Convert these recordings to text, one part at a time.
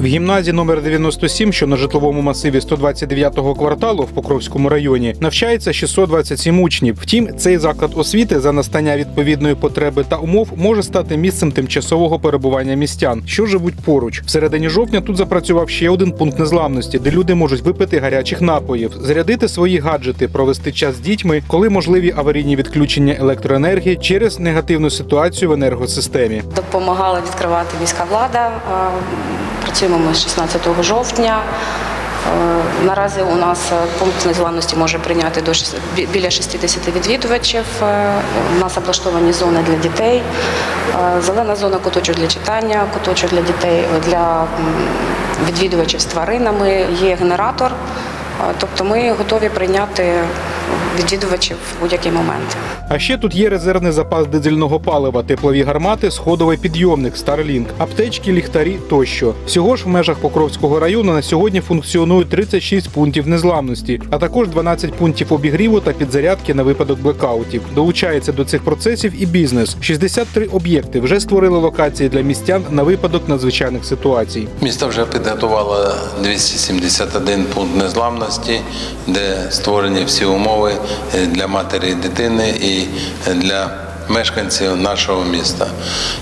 В гімназії номер 97, що на житловому масиві 129-го кварталу в Покровському районі, навчається 627 учнів. Втім, цей заклад освіти за настання відповідної потреби та умов може стати місцем тимчасового перебування містян, що живуть поруч. В середині жовтня тут запрацював ще один пункт незламності, де люди можуть випити гарячих напоїв, зарядити свої гаджети, провести час з дітьми, коли можливі аварійні відключення електроенергії через негативну ситуацію в енергосистемі. Допомагала відкривати міська влада. Працюємо ми з 16 жовтня. Е, Наразі у нас е, пункт незламності може прийняти до біля 60 відвідувачів. Е, У нас облаштовані зони для дітей. Зелена зона куточок для читання, куточок для дітей для відвідувачів з тваринами. Є генератор. Тобто ми готові прийняти відвідувачів в будь-який момент. А ще тут є резервний запас дизельного палива, теплові гармати, сходовий підйомник Starlink, аптечки, ліхтарі тощо. Всього ж в межах Покровського району на сьогодні функціонують 36 пунктів незламності, а також 12 пунктів обігріву та підзарядки на випадок блекаутів. Долучається до цих процесів і бізнес. 63 об'єкти вже створили локації для містян на випадок надзвичайних ситуацій. Місто вже підготувало 271 пункт незламності, де створені всі умови е, для матері дитини і для мешканців нашого міста.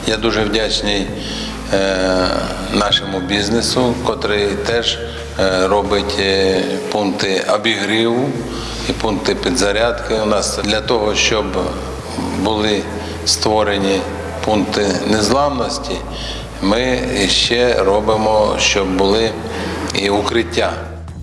Я дуже вдячний е, нашому бізнесу, котрий теж е, робить е, пункти обігріву і пункти підзарядки у нас для того, щоб були створені пункти незламності. Ми ще робимо, щоб були і укриття.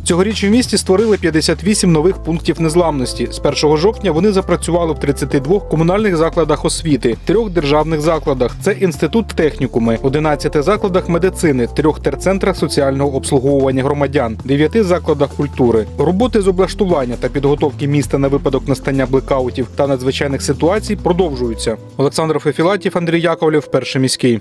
Цьогоріч в місті створили 58 нових пунктів незламності. З 1 жовтня вони запрацювали в 32 комунальних закладах освіти, трьох державних закладах. Це інститут технікуми, 11 закладах медицини, трьох терцентрах соціального обслуговування громадян, 9 закладах культури. Роботи з облаштування та підготовки міста на випадок настання блекаутів та надзвичайних ситуацій продовжуються. Олександр Фефілатів, Андрій Яковлєв, перший міський.